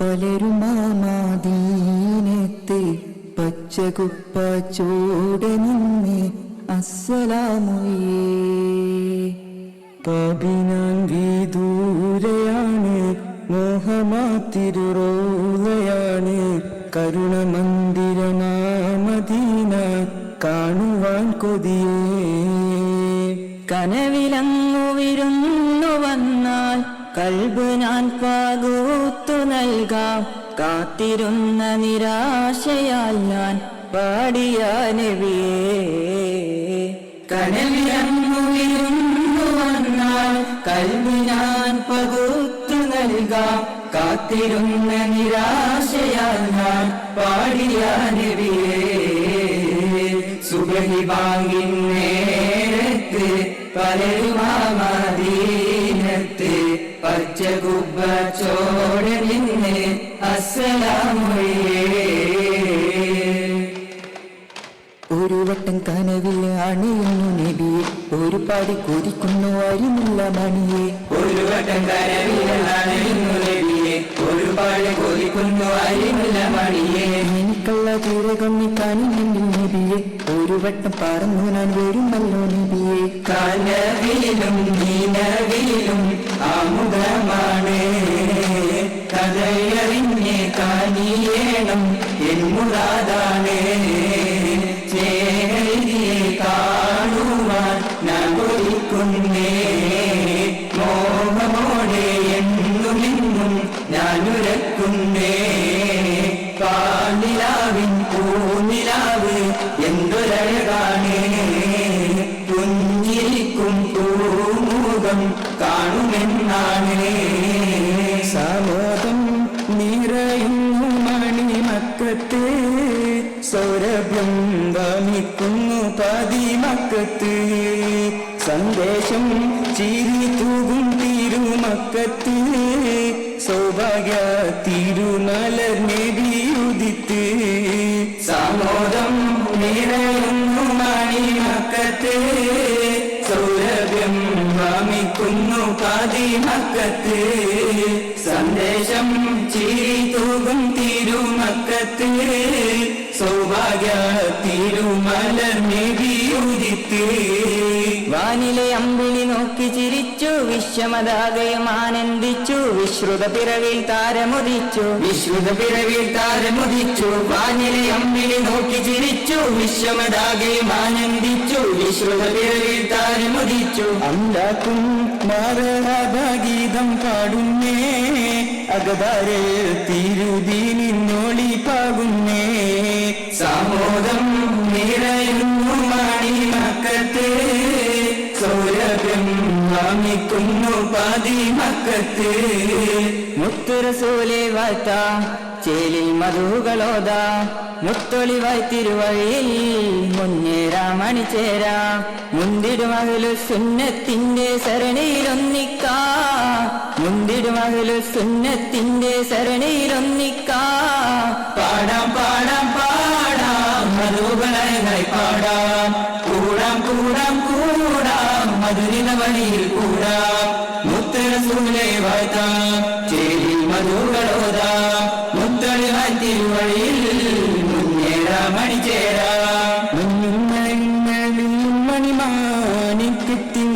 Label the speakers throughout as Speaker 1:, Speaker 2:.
Speaker 1: പലരും മാമാദീനത്ത് പച്ചകുപ്പ ചൂടെ നിന്നെ അസ്സലാമുയേ പതിനാങ്കി ദൂരെയാണ് കരുണ കരുണമന്ദിരമാമദീന കാണുവാൻ കൊതിയേ. കനവിലങ്ങു വിരുന്നു കൽബ് ഞാൻ പകുത്തു നൽകാം. കാത്തിരുന്ന നിരാശയാൽ ഞാൻ പാടിയ നബിയേ. കൽബ് ഞാൻ പകുത്തു നൽകാം. കാത്തിരുന്ന നിരാശയാൽ ഞാൻ പാടിയ നബിയേ. സുബഹി ബാങ്കിൻ നേരത്ത് പലരുമാമദീനത്ത് പച്ചകുബ്ബ ചോട നിന്ന് ഒരു വട്ടം കനവിൽ അണിയുന്നു നബിയെ. ഒരു പാടി കൊതിക്കുന്നു അരിമുള്ള മണിയെ.
Speaker 2: ഒരു വട്ടം കരവിലാണ് നബിയെ. ഒരുപാട് കൊതിക്കുന്നു അരിമുള്ള മണിയെ.
Speaker 1: എനിക്കുള്ള തീരകൊണ്ണി കാണില്ലെങ്കിൽ നബിയെ. ഒരു വട്ടം പറന്നു ഞാൻ വരുമല്ലോ നബിയെ.
Speaker 2: കനവിലും ദീനവിലും പൂനിലാവ് എന്തൊരഴകാണ്? പുഞ്ചിരിക്കും പൂമുഖം കാണുമെന്നാണ്.
Speaker 1: സമോദം നിറയുന്നു മണിമക്കത്ത്. സൗരഭ്യം വമിക്കുന്നു പതിമക്കത്ത്. സന്ദേശം ചിരി തൂകും സൗഭാഗ്യ തിരുമലർ നബിയുദിത്ത്
Speaker 2: സാമോദം നിറയുന്നു മണിമക്കത്ത് സൗരഭ്യം വമിക്കുന്നു പതിമക്കത്ത് സന്ദേശം ചിരി തൂകും തിരുമക്കത്ത് സൗഭാഗ്യ
Speaker 1: വാനിലെ അമ്പിളി നോക്കി ചിരിച്ചു വിശ്വമതാകയും ആനന്ദിച്ചു വിശ്രുത പിറവിൽ താരമുദിച്ചു.
Speaker 2: വിശ്രുത പിറവിൽ താരമുദിച്ചു വാനിലെ അമ്പിളി നോക്കി ചിരിച്ചു വിശ്വമതാകയും ആനന്ദിച്ചു വിശ്രുത പിറവിൽ താരമുദിച്ചു
Speaker 1: അല്ലാക്കും മാറഗീതം പാടുന്നേ. അകതാരെ തിരുതീനിന്നോളി പാകുന്നേ.
Speaker 2: സമോദം നിറയുന്നു മണിമക്കത്ത് സൗരഭ്യം വാമിക്കുന്നു പതിമക്കത്ത്.
Speaker 1: മുത്തുരസൂലെ വാഴ്ത്ത ചേലിൽ മധുകളോതാ. മുത്തൊളിവായി തിരുവഴിയിൽ മുന്നേറാമണി ചേരാ. മുന്തിടുമകലു സുന്നത്തിന്റെ സരണിയിലൊന്നിക്കാ. മുന്തിടുമകലു സുന്നത്തിന്റെ സരണിയിലൊന്നിക്കാ.
Speaker 2: പാടാം പാടാം പാടാം. മധുകളായി പാടാം. കൂടാം കൂടാം കൂടാം.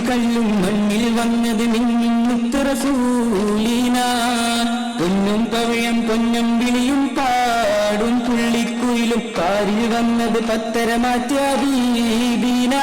Speaker 1: കല്ലും മണ്ണിൽ വന്നത് മിന്നും പൊന്നും പവയം പൊന്നും വിളിയും പാടും പുള്ളിക്കുയിലും കാരിൽ വന്നത് പത്തര മാറ്റാബീബീന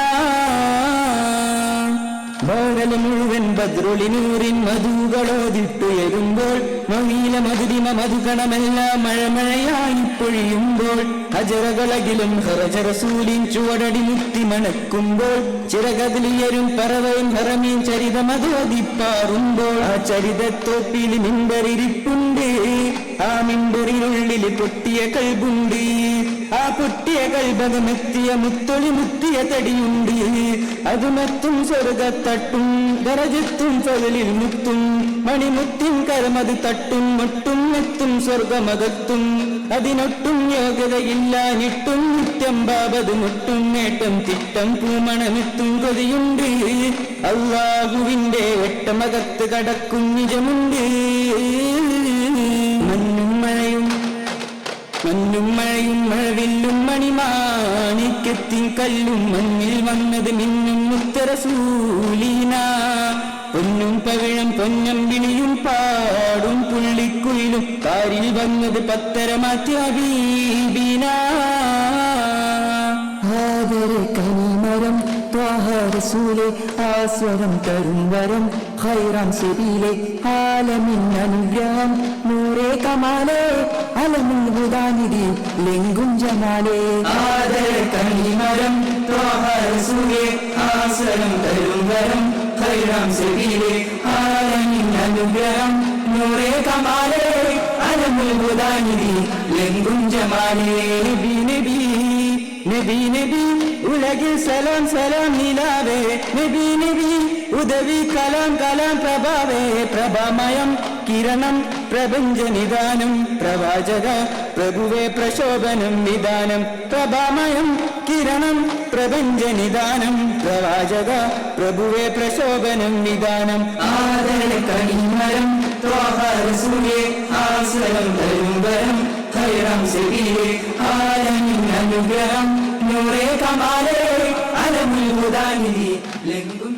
Speaker 1: ബഹല മുഴുവൻ ബദ്രുളിനൂറിൻ മധുകളോതിട്ടുയരുമ്പോൾ മൊഴിയില മധുരിമ മധുകണമെല്ലാം മഴമഴയായി പൊഴിയുമ്പോൾ ഹജറകളകിലും ഹറജറസൂലിൻ ചുവടടി മുക്തി മണക്കുമ്പോൾ ചിറകതിലിയരും പറവയും ഹറമീൻ ചരിതമതോതിപ്പാറുമ്പോൾ ആ ചരിതത്തോപ്പിൽ മിമ്പറിരിപ്പുണ്ട് ആ മിമ്പറിനുള്ളിൽ പൊട്ടിയ കൽബുണ്ട്. ആ പൊട്ടിയ കൽബകമെത്തിയ മുത്തൊളി മുത്തിയ തടിയുണ്ട്. അത് മത്തും സ്വർഗത്തട്ടും ഗരജത്തും ചതലിൽ മുത്തും. മണിമുത്തിൻ കരമത് തട്ടും മുട്ടും മെത്തും സ്വർഗമകത്തും. അതിനൊട്ടും യോഗ്യതയില്ല നിട്ടും നിത്യം ബാബത് മുട്ടും നേട്ടം തിട്ടം പൂമണമെത്തും കൊതിയുണ്ട്. അള്ളാഹുവിന്റെ വെട്ടമകത്ത് കടക്കും നിജമുണ്ട്
Speaker 3: മഞ്ഞും മഴയും മഴവില്ലും മണിമാണിക്കത്തിൻ കല്ലും മഞ്ഞിൽ വന്നത് മിന്നും മുത്തരസൂലീന. പൊന്നും പവിഴം പൊന്നം വിളിയും പാടും പുള്ളിക്കുയിലും കാരിൽ വന്നത് പത്തര മാറ്റിയ ബീബീന ആദരെ കനിമരം ത്വാഹരസൂലെ ആസ്വരം തരും വരം. ഖൈറാം സെബീലെ ആലമിൻ അനുഗ്രഹം. നൂറേ കമാലേ അലമുൽ ഹുദാനിധി ലെങ്കും ജമാലേ.
Speaker 2: ആദര കണിമരം ത്വാഹരസൂലെ ആസ്വരം തരും വരം. ഖൈറാം സബീലെ ആലമിൻ അനുഗ്രഹം. നൂറേ കമാലേ അലമുൽ ഹുദാനിധി ലെങ്കും ജമാലേ.
Speaker 3: നബി നബി നബി നബി. ഉലകിൽ സലാം സലാം നിലാവേ. നബി നബി ഉദവി കലാം കലാം പ്രഭാവേ. പ്രഭാമയം കിരണം പ്രപഞ്ച നിദാനം. പ്രവാചക പ്രഭുവേ പ്രശോഭനം നിദാനം. പ്രഭാമയം കിരണം പ്രപഞ്ച നിദാനം. പ്രവാചക പ്രഭുവേ പ്രശോഭനം നിദാനം.
Speaker 2: ആദര കണിമരം ത്വാഹരസൂലെ ആസനം തരും വരം ഖൈറാം സബീലെ ആലമിൻ അനുഗ്രഹം. നൂറേ കമാലേ അലമുൽ ഹുദാനിധി ലെങ്കും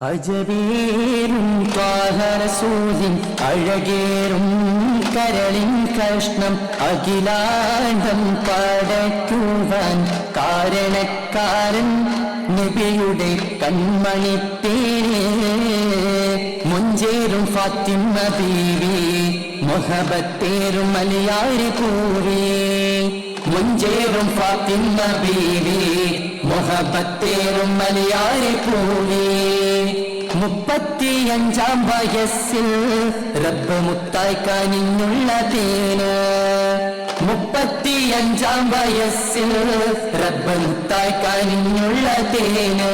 Speaker 3: അജബീരും ത്വാഹരസൂലിൻ അഴകേറും കരളിൻ കഷ്ണം അഖിലാണ്ടം പടയ്ക്കുവാൻ കാരണക്കാരൻ നബിയുടെ കൺമണിത്തേനെ മുഞ്ചേറും ഫാത്തിമ ബീവി മൊഹബത്തേറും മലയാരി പൂവി മുഞ്ചേറും ഫാത്തിമ ബീവി മൊഹബത്തേറും മലയാളി പൂവി. മുപ്പത്തിയഞ്ചാം വയസ്സിൽ റബ്ബ് മുത്തായി തേന് മുപ്പത്തിയഞ്ചാം വയസ്സിൽ റബ്ബ് മുത്തായി തേന്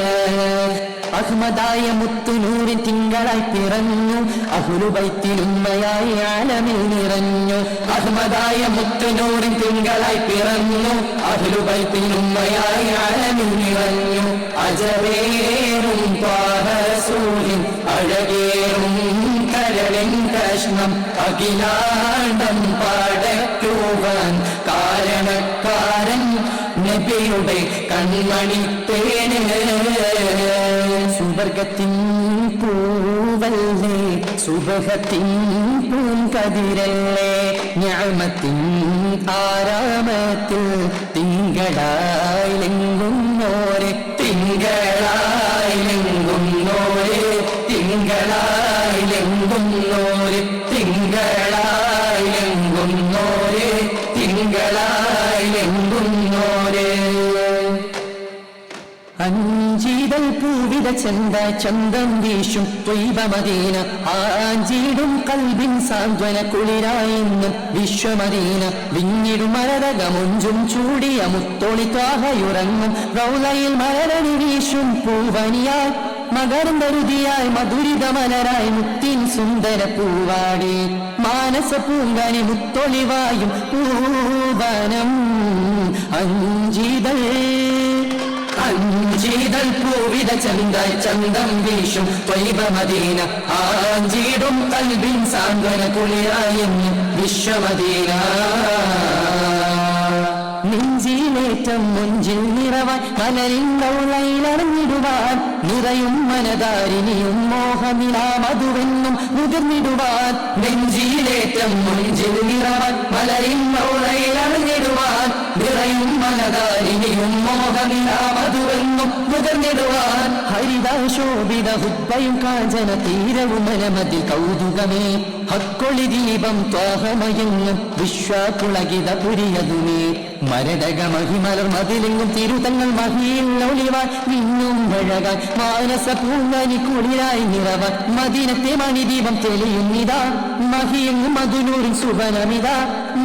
Speaker 3: അഹ്മദായ മുത്തുനൂറിൻ തിങ്കളായി പിറന്നു. അഹുലുബൈത്തിലുമ്മയായി ആലമിൽ നിറഞ്ഞു. അഹ്മദായ മുത്തുനൂറിൻ തിങ്കളായി പിറന്നു. അഹുലുബൈത്തിലുമ്മയായി ആലമിൽ നിറഞ്ഞു. അജവേറും പാഹസൂരിൻ അഴകേറും കരളിൻ കഷ്ണം അഖിലാണ്ടം നബിയുടെ കൺമണിത്തേന് സുവർഗത്തിൻ പൂവല്ലേ? സുബഹത്തിൻ പൂങ്കതിരല്ലേ ഞാമത്തിൻ ആരാമത്തിൽ തിങ്കളായി ലെങ്കുന്നോരെ
Speaker 2: തിങ്കളായി ലെങ്കുന്നോരെ തിങ്കളായി ലെങ്കുന്നോരെ
Speaker 3: പൂവിത ചന്ത വീശും ത്വൈവമദീന ആഞ്ചീടും കൽബിൻ സാന്ത്വന കുളിരായിന്നും വിശ്വമദീന. വിഞ്ഞിടും മരതകമുഞ്ചും ചൂടിയ മുത്തോളി ത്വാഹയുറങ്ങും റൗലയിൽ മലരണി വീശും പൂവനിയാൽ മകർന്നരുതിയായി മധുരിതമലരായി മുത്തിൻ സുന്ദര പൂവാടി. മാനസ പൂങ്കനി മുത്തൊളിവായും പൂവനം അഞ്ചീതൽ
Speaker 2: അഞ്ചീതൽ പൂവിത ചന്ത ചന്തം വീശും ത്വൈവമദീന ആഞ്ചിടും കൽബിൻ സാന്ത്വന കുളിയായും വിശ്വമദീന.
Speaker 3: നെഞ്ചിലേറ്റം മുഞ്ചിൽ നിറവാൻ മലരിൻ കൗളയിലറിഞ്ഞിടുവാൻ നിറയും മനതാരിണിയും മോഹമിലാ മധുവെന്നും മുതിർന്നിടുവാൻ.
Speaker 2: നെഞ്ചിയിലേറ്റം മുഞ്ചിൽ നിറവാൻ മലരിൻ മൗളയിലറിഞ്ഞിടുവാൻ നിറയും മനതാരിണിയും മോഹമിലാമതുവെന്നും മുതിർന്നിടുവാൻ
Speaker 3: ഹരിതാശോഭിത ഹുദ്ബയും കാഞ്ചന തീരവും മനമതിൽ കൗതുകമേ. ഹക്കൊളി ദീപം ത്വാഹമയങ്ങും വിശ്വാപുളകിത പുരിയതുമേ. മരടക മഹിമലർ മതിലെങ്ങും തിരുതങ്ങൾ മഹിയിൽ ഒളിവാൻ നിന്നും വഴകാൻ മാനസ പൂങ്കനി കുളിരായി നിറവാൻ മദിനത്തെ മണിദീപം തെളിയുന്നിതാ മഹിയെങ്ങും മധുനൂറിൻ സുഖനമിതാ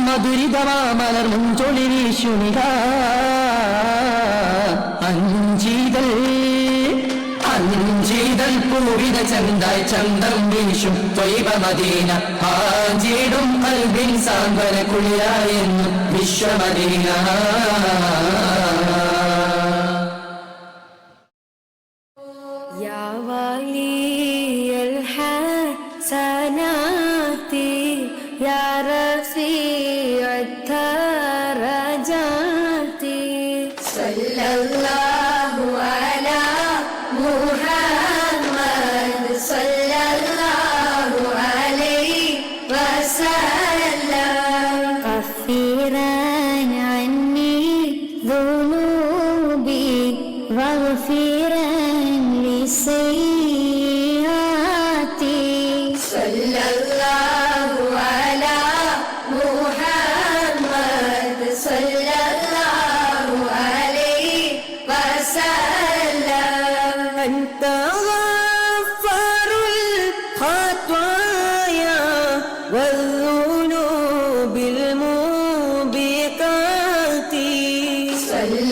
Speaker 3: മധുരിതമാ മലർ മുഞ്ചൊളി
Speaker 2: വീശുണിതാ ചന്തായി ചന്തം വീശും ത്വൈവമദീന ഹാജിടും കൽബിൻ സാന്ത്വന കുളിയായെന്നും വിശ്വമദീന.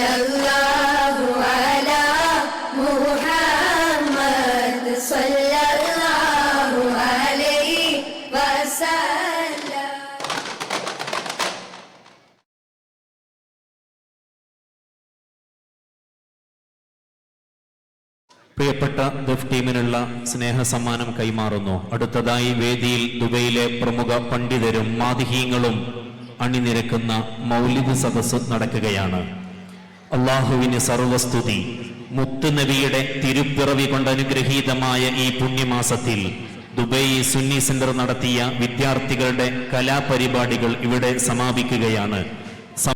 Speaker 4: അലാ അലൈഹി
Speaker 5: പ്രിയപ്പെട്ട ദഫ് ടീമിനുള്ള സ്നേഹ സമ്മാനം കൈമാറുന്നു. അടുത്തതായി വേദിയിൽ ദുബൈയിലെ പ്രമുഖ പണ്ഡിതരും മാതിഹീങ്ങളും അണിനിരക്കുന്ന മൗലിക സദസ്സ് നടക്കുകയാണ്. അള്ളാഹുവിന് സർവസ്തുതി മുത്തുനബിയുടെ തിരുപ്പിറവി കൊണ്ട് അനുഗ്രഹീതമായ ഈ പുണ്യമാസത്തിൽ ദുബൈ സുന്നി സെന്റർ നടത്തിയ വിദ്യാർത്ഥികളുടെ കലാപരിപാടികൾ ഇവിടെ സമാപിക്കുകയാണ്.